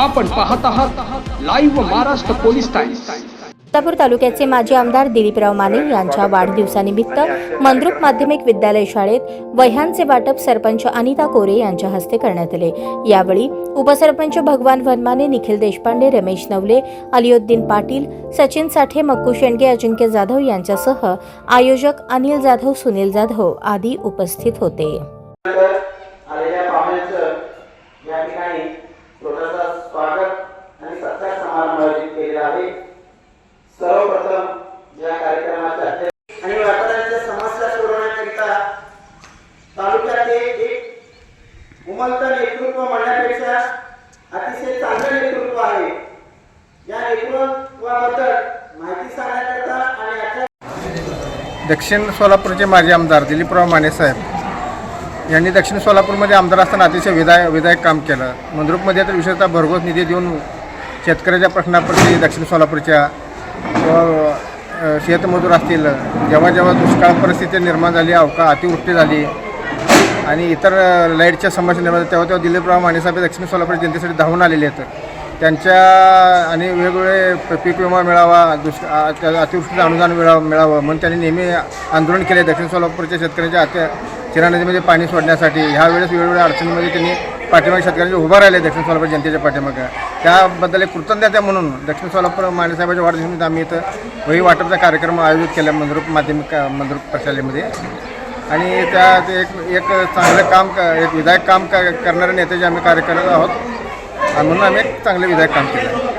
आपण पाहत आहात live Maharashtra police times Solapur तालुक्याचे माजी आमदार दिलीपराव माने यांच्या वाढदिवसानिमित्त मंद्रुप माध्यमिक विद्यालय शाळेत वह्यांचे वाटप सरपंच अनिता कोरे यांच्या हस्ते करण्यात आले. यावेळी उपसरपंच भगवान वनमाने निखिल देशपांडे रमेश नवले अलिउद्दीन पाटील सचिन साठे मक्कू शेंडगे अजिंक्य जाधव यांच्यासह आयोजक अनिल जाधव सुनील जाधव आदी उपस्थित होते. तालुक्याचे एक उमलतं नेतृत्व म्हणण्यापेक्षा अतिशय चांगलं नेतृत्व आहे. या नेतृत्वाबद्दल माहिती सांगण्याकरता आणि दक्षिण सोलापूरचे माजी आमदार दिलीपराव माने साहेब यांनी दक्षिण सोलापूरमध्ये आमदार असताना अतिशय विधाय विधायक काम केलं. मंद्रुपमध्ये तर विशेषतः भरघोस निधी देऊन शेतकऱ्याच्या प्रश्नाप्रती दक्षिण सोलापूरच्या शेतमजूर असतील जेव्हा जेव्हा दुष्काळ परिस्थिती निर्माण झाली अवका अतिवृष्टी झाली आणि इतर लाईटच्या समस्या निर्माण तेव्हा तेव्हा दिलीपराव माने साहेब दक्षिण सोलापूर जनतेसाठी धावून आलेले आहेत. त्यांच्या आणि वेगवेगळे प- पीक विमा मिळावा दुष्काळ त्या अतिवृष्टीचं अनुदान मिळावं मिळावं म्हणून त्यांनी नेहमी आंदोलन केले. दक्षिण सोलापूरच्या शेतकऱ्यांच्या आत्या चिरा नदीमध्ये पाणी सोडण्यासाठी. ह्या वेळेस वेगवेगळ्या अडचणीमध्ये त्यांनी पाठीमागे शेतकऱ्यांचे उभा राहिले दक्षिण सोलापूर जनतेच्या पाठीमागे. त्याबद्दल एक कृतज्ञता म्हणून दक्षिण सोलापूर माणेसाहेबाच्या वाढदिवसानिमित्त आम्ही इथं वही वाटपचा कार्यक्रम आयोजित केला मंद्रुप माध्यमिक मंद्रुप प्रशालेमध्ये. आणि त्या एक एक चांगलं काम क एक विधायक काम क करणाऱ्या नेत्याचे आम्ही कार्य करत आहोत म्हणून आम्ही एक चांगले विधायक काम केलं. आहे